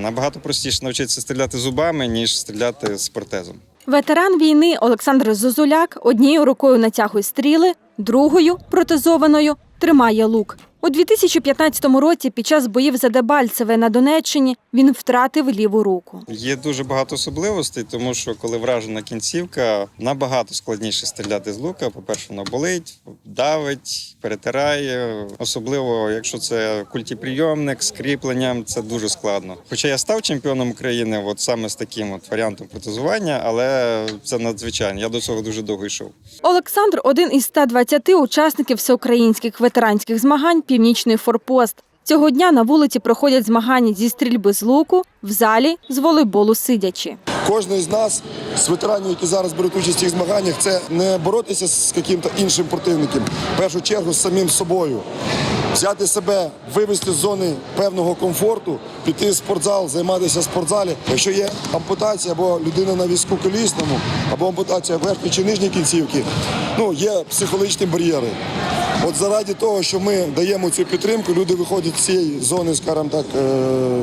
Набагато простіше навчитися стріляти зубами, ніж стріляти з протезом. Ветеран війни Олександр Зозуляк однією рукою натягує стріли, другою протезованою тримає лук. У 2015 році під час боїв за Дебальцеве на Донеччині він втратив ліву руку. Є дуже багато особливостей, тому що коли вражена кінцівка, набагато складніше стріляти з лука. По-перше, воно болить, давить, перетирає. Особливо, якщо це культіприйомник з кріпленням, це дуже складно. Хоча я став чемпіоном України, от саме з таким от варіантом протезування, але це надзвичайно. Я до цього дуже довго йшов. Олександр один із 120 учасників всеукраїнських ветеранських змагань Північний форпост. Цього дня на вулиці проходять змагання зі стрільби з луку, в залі з волейболу сидячи. Кожен з нас, з ветеранів, які зараз беруть участь в цих змаганнях, це не боротися з яким-то іншим противником, в першу чергу з самим собою. Взяти себе, вивести з зони певного комфорту, піти в спортзал, займатися в спортзалі. Якщо є ампутація або людина на візку колісному, або ампутація верхньої чи нижньої кінцівки, ну є психологічні бар'єри. От заради того, що ми даємо цю підтримку, люди виходять з цієї зони, скажімо так, е-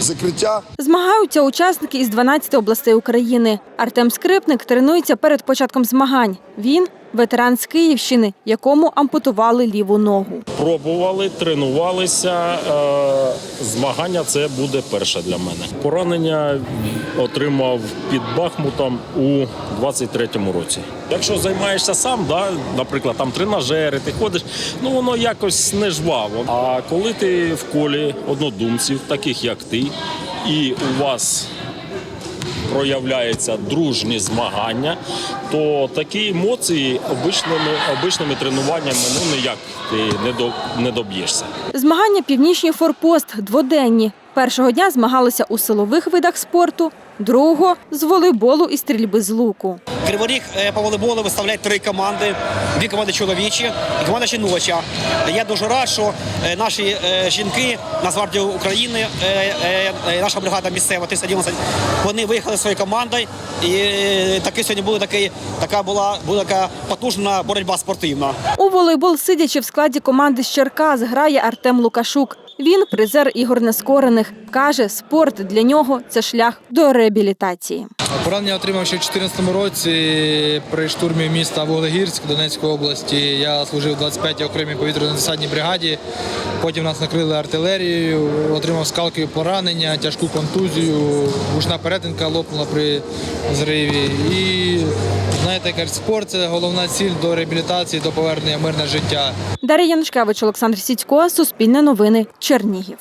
закриття. Змагаються учасники із 12 областей України. Артем Скрипник тренується перед початком змагань. Він ветеран з Київщини, якому ампутували ліву ногу. Пробували, тренувалися. Е, Змагання це буде перше для мене. Поранення отримав під Бахмутом у 23-му році. Якщо займаєшся сам, да, наприклад, там тренажери, ти ходиш, ну воно якось не жваво. А коли ти в колі однодумців, таких як ти, і у вас проявляються дружні змагання, то такі емоції обичними, обичними тренуваннями ну ніяк ти не, до, не доб'єшся. Змагання Північний форпост дводенні. Першого дня змагалися у силових видах спорту, другого з волейболу і стрільби з луку. Криворіг е, по волейболу виставляють три команди: дві команди чоловічі і команда жіноча. Я дуже рад, що е, наші е, жінки Нацгвардії України, е, наша бригада місцева 311, вони виїхали своєю командою. І таки сьогодні була такий, така була, була така потужна боротьба спортивна. У волейбол сидячи в складі команди з Черкас грає Артем Лукашук. Він призер ігор нескорених. Каже, спорт для нього це шлях до реабілітації. Поранення отримав ще в 2014 році при штурмі міста Вуглегірськ Донецької області. Я служив 25-й окремій повітряно-десантній бригаді. Потім нас накрили артилерією, отримав скалкові поранення, тяжку контузію, гучна перетинка лопнула при зриві. І знаєте, як спорт це головна ціль до реабілітації, до повернення мирне життя. Дар'я Янушкевич, Олександр Сідько, Суспільне новини, Чернігів.